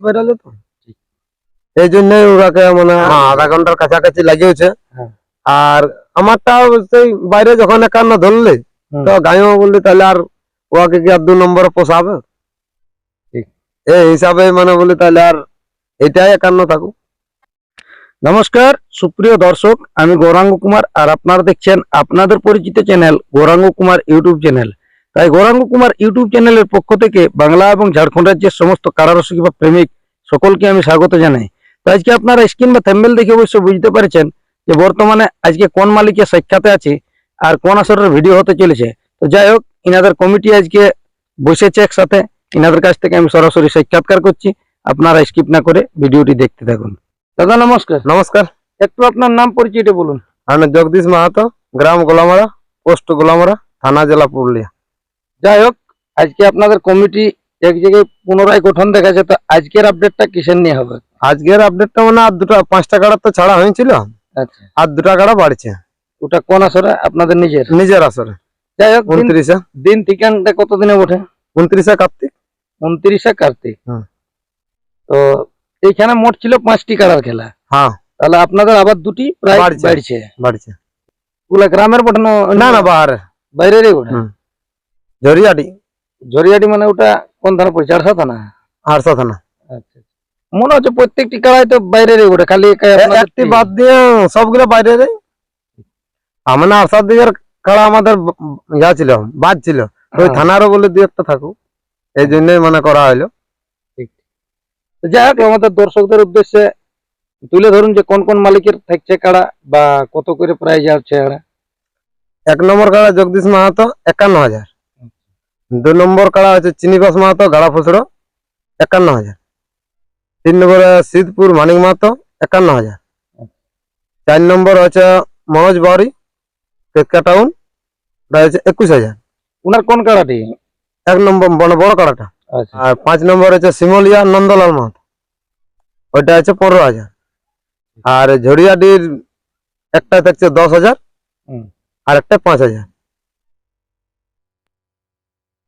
বেরালো তো। এই জন্যই ওরাকে মানে হ্যাঁ, আধা ঘণ্টার কাছাকাছি লাগিয়েছে। হ্যাঁ। আর আমারটা সেই বাইরে যখন একান্ন ধরলে তো গাঁও বললি তাহলে আর ওকে কি আর দু নম্বরে পোষাবে? এই হিসাবে মানে বলি তাহলে আর এটাই একান্ন থাকুক। নমস্কার সুপ্রিয় দর্শক আমি গৌরাঙ্গ কুমার আর আপনারা দেখছেন আপনাদের পরিচিত channel Gauranga Kumar YouTube channel. তাই গৌরাঙ্গ কুমার ইউটিউব চ্যানেলের পক্ষ থেকে বাংলা এবং ঝাড়খণ্ড রাজ্যের সমস্ত কারারসিক বা প্রেমিক সকলকে আমি স্বাগত জানাই। তো আজকে আপনারা স্ক্রিন বা থ্যাম্বেল দেখে অবশ্য বুঝতে পারছেন যে বর্তমানে আজকে কোন মালিকের সাক্ষাতে আছে আর কোন আসরের ভিডিও হতে চলেছে। তো যাই হোক ইনাদের কমিটি আজকে বসেছে একসাথে। ইনাদের কাছ থেকে আমি সরাসরি সাক্ষাৎকার করছি। আপনারা স্কিপ না করে ভিডিওটি দেখতে থাকুন। দাদা নমস্কার। নমস্কার। একটু আপনার নাম পরিচয়টা বলুন। আমি জগদীশ মাহাতো গ্রাম গোলামারা পোস্ট গোলামারা থানা জেলা পুরুলিয়া। যাই হোক আজকে আপনাদের কমিটি এক জায়গায় পুনরায় গঠন দেখাচ্ছে তো আজকের আপডেটটা কিসের নিয়ে হবে? আজকের আপডেটটা মানে আর দুটো পাঁচটা কাড়া তো ছাড়া হয়েছিল। আচ্ছা। আর দুটা কাড়া বাড়ছে। ওটা কোন আসরে? আপনাদের নিজের? নিজের আসরে। যাই হোক উনত্রিশে। দিন ঠিকানটা কতদিনে ওঠে? উনত্রিশে কার্তিক। উনত্রিশে কার্তিক। তো এইখানে মোট ছিল পাঁচটি কাড়ার খেলা। হ্যাঁ। তাহলে আপনাদের আবার দুটি প্রায় বাড়ছে। বাড়ছে। গ্রামের বটে না না বাহারে বাইরেরই বটে? হুম। জরিয়াটি জরিয়াটি মানে ওটা কোন থানা পড়ছে? আরসা থানা? আরসা থানা। আচ্ছা মনে হচ্ছে প্রত্যেকটি কাড়াই তো বাইরেরই বটে খালি একাই এ- আপনাদের একটি বাদ দিয়ে সবগুলো বাইরে রে মানে আরসার দিকের কাড়া আমাদের ইয়া ছিল বাদ ছিল। ওই হ্যাঁ। থানারও বলে দু একটা থাকুক। এই জন্যই মানে করা হইল। যাই হোক আমাদের দর্শকদের উদ্দেশ্যে তুলে ধরুন যে কোন কোন মালিকের থাকছে কাড়া বা কত করে প্রাইজ আছে এক নম্বর কাড়া জগদীশ মাহাতো একান্ন হাজার। দু নম্বর কাড়া হচ্ছে চিনিবাস মাহাতো গাড়া ফুসড়ো একান্ন হাজার। তিন নম্বরে সিদ্ধপুর মানিক মাহাতো একান্ন হাজার। চার নম্বর হচ্ছে মনোজ বাউরি কেতকা টাউন ওটা হচ্ছে একুশ হাজার। ওনার কোন কাড়াটি? এক নম্বর বড় বড় কাড়াটা। আচ্ছা। আর পাঁচ নম্বর হচ্ছে শিমলিয়া নন্দলাল মাহাতো। ওইটা হচ্ছে পনেরো হাজার। আর ঝড়িয়াডির একটা থাকছে দশ হাজার। আর একটা পাঁচ হাজার।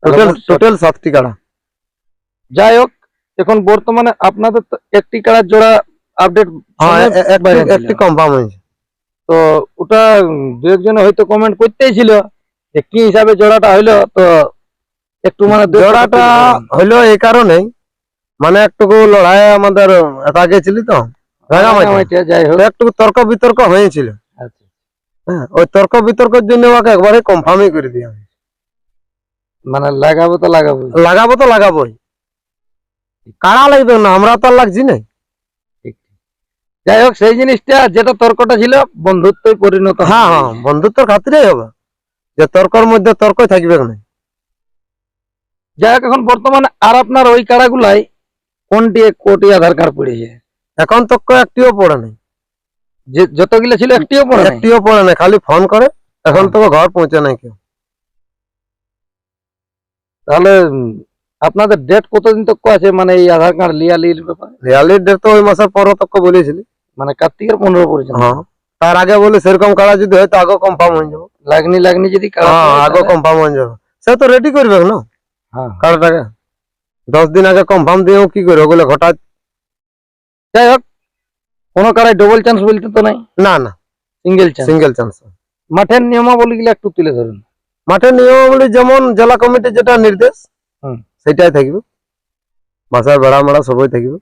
টোটাল টোটাল সাতটি কাড়া। যাই হোক এখন বর্তমানে আপনাদের একটি কাড়ার জোড়া আপডেট হ্যাঁ একটি কনফার্ম হয়েছে। তো ওটা দু একজনে হয়তো কমেন্ট করতেই ছিল যে কি হিসাবে জোড়াটা হইল তো একটু মানে জোড়াটা হইল এই কারণেই। মানে একটুকু লড়াই আমাদের গেছিলি তো? যাই হোক। একটু তর্ক বিতর্ক হয়েছিল। আচ্ছা। হ্যাঁ ওই তর্ক বিতর্কের জন্য ওকে একবারে কনফার্মই করে দিয়া হয়েছে। মানে লাগাবো তো লাগাবো লাগাবো তো লাগাবোই। কারা লাগবে না? আমরা তো আর লাগছি না। যাই হোক সেই জিনিসটা যেটা তর্কটা ছিল বন্ধুত্বই পরিণত হ্যাঁ হ্যাঁ। বন্ধুত্বর খাতিরেই হবে। যে তর্কর মধ্যে তর্কই থাকবে না। যাই হোক এখন বর্তমানে আর আপনার ওই কাড়াগুলাই কোনটি কোটি আধার কার্ড পড়েছে? এখন তো একটিও পড়ে নাই। যে যতগুলো ছিল একটিও পড়ে একটিও পড়ে নাই খালি ফোন করে। এখন তো ঘর পৌঁছে নাই কেউ। তাহলে আপনাদের ডেট কতদিন তক আছে? মানে এই আধার কার্ড লিয়া লির ব্যাপারে? রিয়ালির ডেট তো ওই মাসের পর তক বলেছিলি। মানে কার্তিকের পনেরো পর্যন্ত হ্যাঁ। তার আগে বলে সেরকম কাড়া যদি হয় তো আগে কনফার্ম হয়ে যাবে। লাগনি লাগনি যদি হ্যাঁ আগে কনফার্ম হয়ে যাবে। সে তো রেডি করবে না। হ্যাঁ। কাড়াটাকে দশ দিন আগে কনফার্ম দিয়েও কি করে? ওগুলো হঠাৎ যাই হোক কোনো কাড়ায় ডবল চান্স বলতে তো নাই। না না। সিঙ্গেল চান্স সিঙ্গেল চান্স মাঠের নিয়মাবলী গুলো একটু তুলে ধরুন। মাঠের নিয়মাবলী যেমন জেলা কমিটির যেটা নির্দেশ হুম। সেটাই থাকবে। বাসার বেড়া মেড়া সবই থাকবে।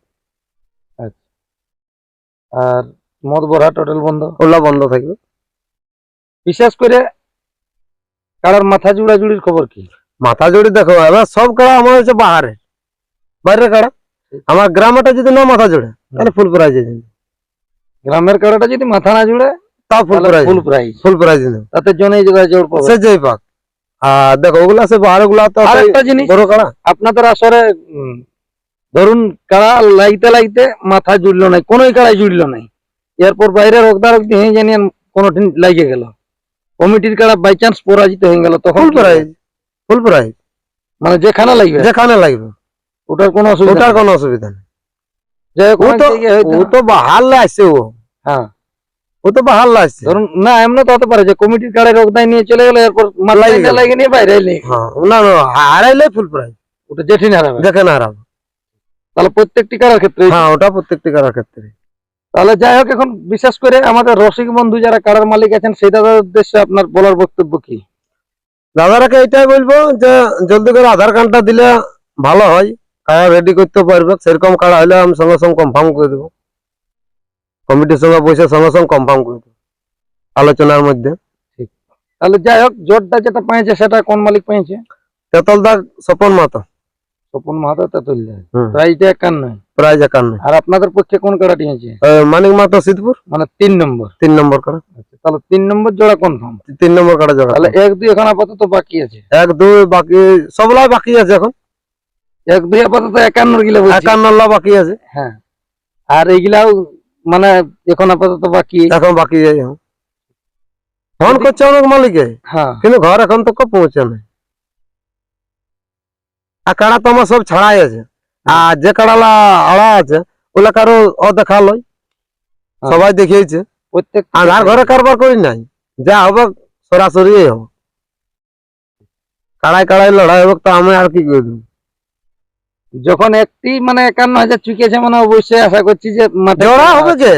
আর মদ বড়া টোটাল বন্ধ? ওলা বন্ধ থাকবে। বিশেষ করে কাড়ার মাথা জুড়া জুড়ির খবর কি? মাথা জুড়ি দেখো এবার সব কাড়া আমার হচ্ছে বাহারে। বাইরের কাড়া। আমার গ্রামেটা যদি না মাথা জোড়ে তাহলে ফুল প্রাইজ গ্রামের কাড়াটা যদি মাথা না জুড়ে তাও full prize full prize full prize তাতে জনে যোগায় জোর সে পাক। আর দেখো ওগুলা সে বাহারগুলা তো আর সেই একটা জিনিস বড় কাড়া আপনাদের আসরে উম, ধরুন কাড়া লাইতে লাইতে মাথা জুড়লো নাই কোনোই কাড়াই জুড়লো নাই এরপর বাইরের রোগদারক দিয়ে জানি কোনো দিন লাগে গেল কমিটির কাড়া বাই চান্স পরাজিত হয়ে গেল তখন ফুল কি হবে? প্রাইজ ফুল প্রাইজ মানে যেখানে লাগবে যেখানে লাগবে ওটার কোনো অসুবিধা ওটার নেই। কোনো অসুবিধা নেই যাই হোক, ও অনেক তো জায়গায় হয়তো- ও তো বাহার আসছে ও হ্যাঁ ও তো ধরুন না এমন তো হতে পারে যে কমিটির কাড়ে রোগদায় নিয়ে চলে গেল এরপর লাগে লাগে নিয়ে বাইরে এলে। হ্যাঁ না না হারাইলে ফুল প্রাইজ। ওটা জেঠি না হারাবে। দেখে হারাবে। তাহলে প্রত্যেকটি কারার ক্ষেত্রে হ্যাঁ ওটা প্রত্যেকটি কাড়ার ক্ষেত্রে। তাহলে যাই হোক এখন বিশেষ করে আমাদের রসিক বন্ধু যারা কারার মালিক আছেন সেই দাদার উদ্দেশ্যে আপনার বলার বক্তব্য কি? দাদারাকে এটাই বলব যে জলদি করে আধার কার্ডটা দিলে ভালো হয়। কাড়া রেডি করতে পারবে। সেরকম কাড়া হলে আমি সঙ্গে সঙ্গে কনফার্ম করে দেবো। কমিটির সঙ্গে বসে সঙ্গে সঙ্গে কনফার্ম করে আলোচনার মধ্যে। তাহলে যাই হোক জোরটা যেটা পেয়েছে সেটা কোন মালিক পেয়েছে? তেতলদার স্বপন মাতো স্বপন মাহাতো তেতুল্লা হুম। প্রাইজটা একান্ন। প্রাইজ একান্ন। আর আপনাদের পক্ষে কোন কাড়াটি আছে মানিক মাতো সিদ্ধপুর। মানে তিন নম্বর। তিন নম্বর কাড়া আচ্ছা, তাহলে তিন নম্বর জোড়া কনফার্ম তিন নম্বর কাড়া জোড়া। তাহলে এক দুই এখন আপাতত বাকি আছে। এক দুই বাকি সবলাই বাকি আছে এখন। এক দুই আপাতত একান্ন গিলা একান্ন বাকি আছে। হ্যাঁ। আর এইগুলাও মানে এখন আপাতত বাকি। এখন বাকি আছে ফোন করছে অনেক মালিকে হ্যাঁ। কিন্তু ঘর এখন তো পৌঁছে নাই আর কাড়া তো আমার সব ছাড়াই আছে। আর যে কাড়ালা আড়া আছে ওগুলা কারও ও দেখা লয় হ্যাঁ। সবাই দেখিয়েছে। প্রত্যেক আধার ঘরে কারবার করি নাই। যা হবে সরাসরি হবে। কাড়াই কাড়াই লড়াই হবে তো আমি আর কি করে? দেবো যখন একটি মানে একান্ন হাজার চুকিয়েছে মানে অবশ্যই আশা করছি যে জোড়া হবে কে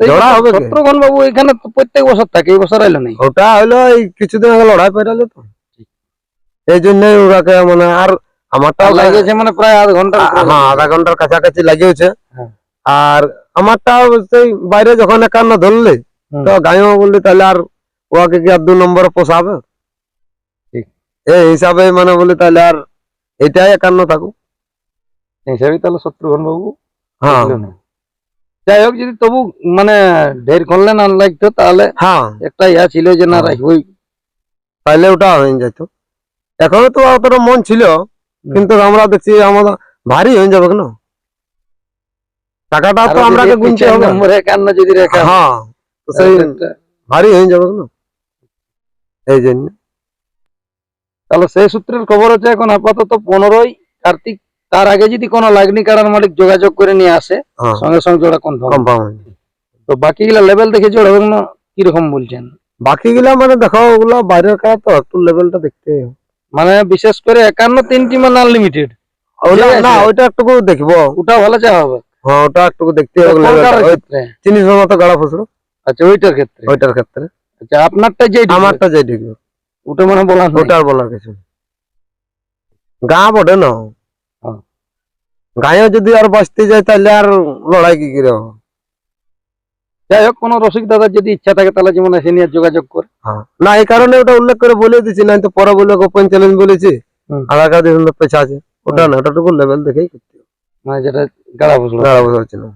জোড়া হবে শত্রুঘ্ন বাবু এখানে প্রত্যেক বছর থাকে এই বছর আইলো নাই। ওটা হলো এই কিছুদিন আগে লড়াই পেরালো তো। এই জন্যই ওরাকে মানে আর আমারটাও লাগিয়েছে মানে প্রায় আধ ঘণ্টা হ্যাঁ আধা ঘণ্টার কাছাকাছি লাগিয়েছে। হ্যাঁ। আর আমারটা সেই বাইরে যখন একান্ন ধরলে তো গাঁয়েও বললি তাহলে আর ওকে কি আর দু নম্বরে পোষাবে? ঠিক। এই হিসাবে মানে বলি তাহলে আর এটাই একান্ন থাকুক। হিসাবে তাহলে শত্রুঘ্ন বাবু হ্যাঁ। যাই হোক যদি তবু মানে ঢের করলে না লাগতো তাহলে হ্যাঁ। একটা ইয়া ছিল যে না হ্যাঁ। রাখবই তাহলে ওটা হয়ে যেত এখনও তো অতটা মন ছিল কিন্তু আমরা দেখছি আমাদের ভারী হয়ে যাবে না টাকাটা তো আমরা গুনতে হবে। নম্বরে একান্ন যদি রেখা হ্যাঁ। তো সেই ভারী হয়ে যাবে না এই জন্য। তাহলে সেই সূত্রের খবর হচ্ছে এখন আপাতত পনেরোই কার্তিক তার আগে যদি কোনো লাগনি কাড়ার মালিক যোগাযোগ করে নিয়ে আসে হ্যাঁ। সঙ্গে সঙ্গে জোড়া কনফার্ম। তো বাকিগুলা লেভেল দেখে জোড়া না কীরকম বলছেন? বাকি গুলা মানে দেখো ওগুলা বাইরের কাজ তো একটু লেভেলটা দেখতে। মানে বিশেষ করে একান্ন তিনটি মানে আনলিমিটেড। না ওইটা একটুকু দেখব। ওটা ভালো চা হবে। হ্যাঁ ওটা একটুকু দেখতে হবে চিনিস মতো গাড়া ফসলো। আচ্ছা ওইটার ক্ষেত্রে? ওইটার ক্ষেত্রে। আচ্ছা আপনারটা যে আমারটা যাই দেখবে ওটা মানে বলা নাই। ওটার বলার কিছু। গাঁ বটে না। গায়ে যদি আর বাঁচতে যায় তাহলে আর লড়াই কি করে যাই হোক কোনো রসিক দাদার যদি ইচ্ছা থাকে তাহলে যেমন এসে নিয়ে যোগাযোগ করে। হ্যাঁ। না এই কারণে ওটা উল্লেখ করে বলে দিছি না তো পরে বলে ওপেন চ্যালেঞ্জ বলেছি। আধার কার্ড পেছা আছে। ওটা না ওটাটুকু লেভেল দেখেই করতে হবে। মানে যেটা গাড়া বসল গাড়া বোঝা হচ্ছে না।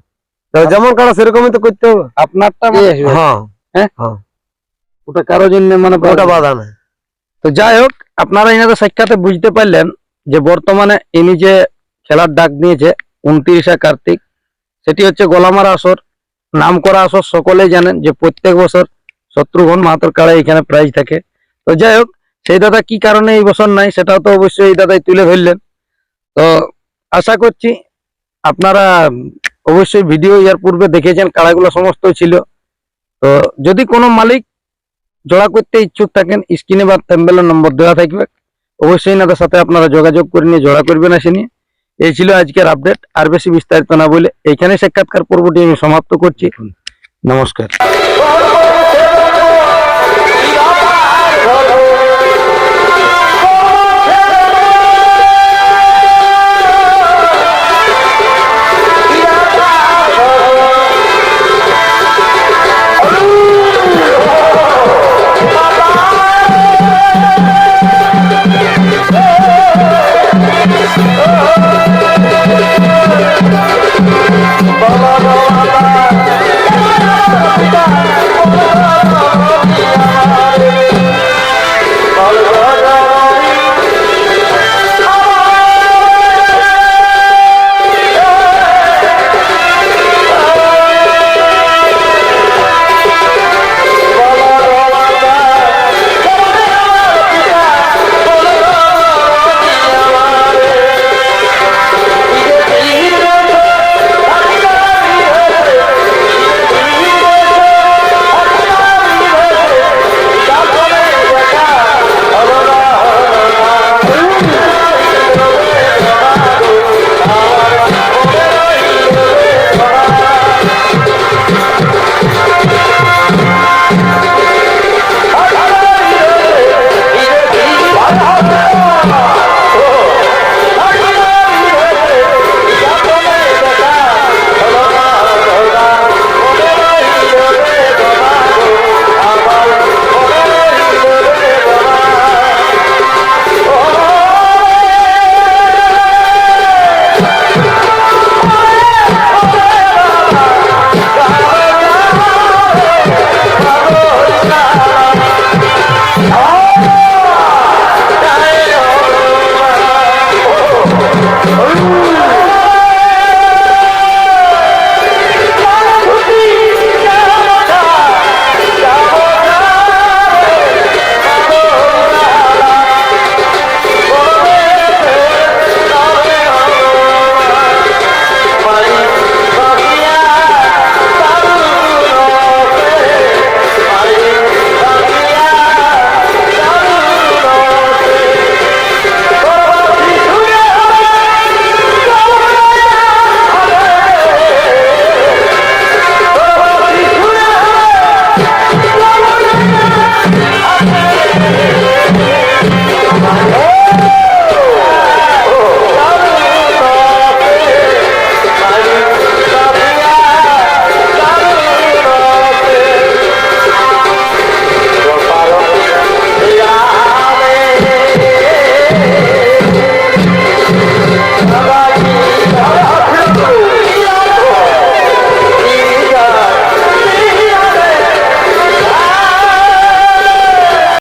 যেমন কাড়া সেরকমই তো করতে হবে। আপনারটা মানে আসবে। হ্যাঁ। ওটা কারও জন্য মানে ওটা বাধা। নাই তো যাই হোক আপনারা এনাদের সাক্ষাতে বুঝতে পারলেন যে বর্তমানে ইনি যে খেলার ডাক দিয়েছে উনত্রিশে কার্তিক। সেটি হচ্ছে গোলামারা আসর। নাম করা আসর সকলেই জানেন যে প্রত্যেক বছর শত্রুঘ্ন মাহাতর কাড়ে এখানে প্রাইজ থাকে। তো যাই হোক, সেই দাদা কি কারণে এই বছর নাই সেটাও তো অবশ্যই এই দাদাই তুলে ধরলেন। তো আশা করছি আপনারা অবশ্যই ভিডিও ইয়ার পূর্বে দেখেছেন কাড়াগুলো সমস্ত ছিল। তো যদি কোনো মালিক জোড়া করতে ইচ্ছুক থাকেন, স্ক্রিনে বা থ্যাম্বেলের নম্বর দেওয়া থাকবে। অবশ্যই এনাদের সাথে আপনারা যোগাযোগ করে নিয়ে জোড়া করবেন, আসে নিয়ে। এই ছিল আজকের আপডেট আর বেশি বিস্তারিত না বলে এইখানে সাক্ষাৎকার পর্বটি আমি সমাপ্ত করছি। নমস্কার।